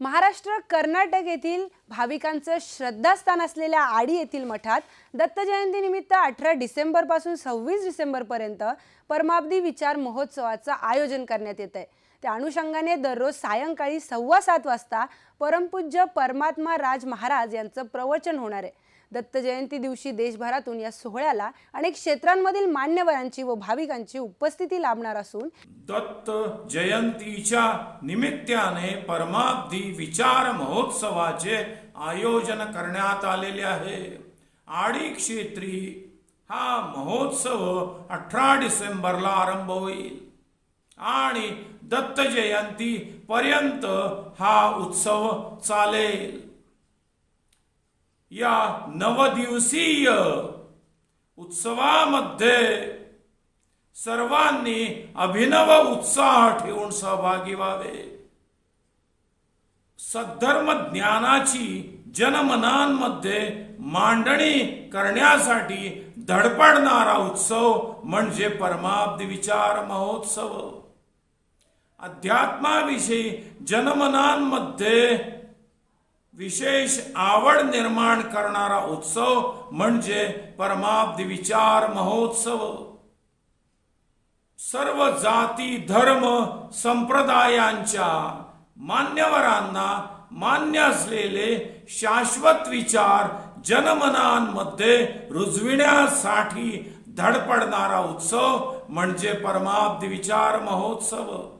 महाराष्ट्र कर्नाटक येथील भाविकांचं श्रद्धास्थान असलेल्या आडी येथील मठात दत्त जयंतीनिमित्त अठरा डिसेंबरपासून सव्वीस डिसेंबरपर्यंत परमाब्दी विचार महोत्सवाचं आयोजन करण्यात येत आहे त्या अनुषंगाने दररोज सायंकाळी सव्वा सात वाजता परमपूज्य परमात्मा राज महाराज यांचं प्रवचन होणार आहे. दत्त जयंती दिवशी देशभरातून या सोहळ्याला अनेक क्षेत्रांमधील मान्यवरांची व भाविकांची उपस्थिती लाभणार असून दत्त जयंतीच्या निमित्ताने परमाब्दी विचार महोत्सवाचे आयोजन करण्यात आलेले आहे. आडी क्षेत्री हा महोत्सव अठरा डिसेंबरला आरंभ होईल. आणि दत्त जयंती पर्यंत हा उत्सव चालेल. या नवदिवसीय उत्सवामध्ये सर्वांनी अभिनव उत्साह ठेवून सहभागी व्हावे. सद्धर्म ज्ञानाची जनमनांमध्ये मांडणी करण्यासाठी धडपडणारा उत्सव म्हणजे परमाब्दी विचार महोत्सव. अध्यात्माविषयी जनमनांमध्ये विशेष आवड निर्माण करणारा उत्सव म्हणजे परमाब्दी विचार महोत्सव. सर्व जाती धर्म संप्रदायांच्या मान्यवरांना मान्य असलेले शाश्वत विचार जनमनांमध्ये रुजविण्यासाठी धडपडणारा उत्सव म्हणजे परमाब्दी विचार महोत्सव.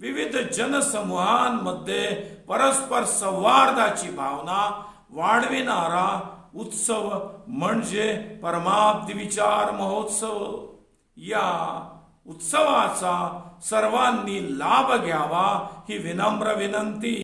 विविध जनसमूहांमध्ये परस्पर संवादाची भावना वाढविणारा उत्सव म्हणजे परमाब्दी विचार महोत्सव. या उत्सवाचा सर्वांनी लाभ घ्यावा ही विनम्र विनंती.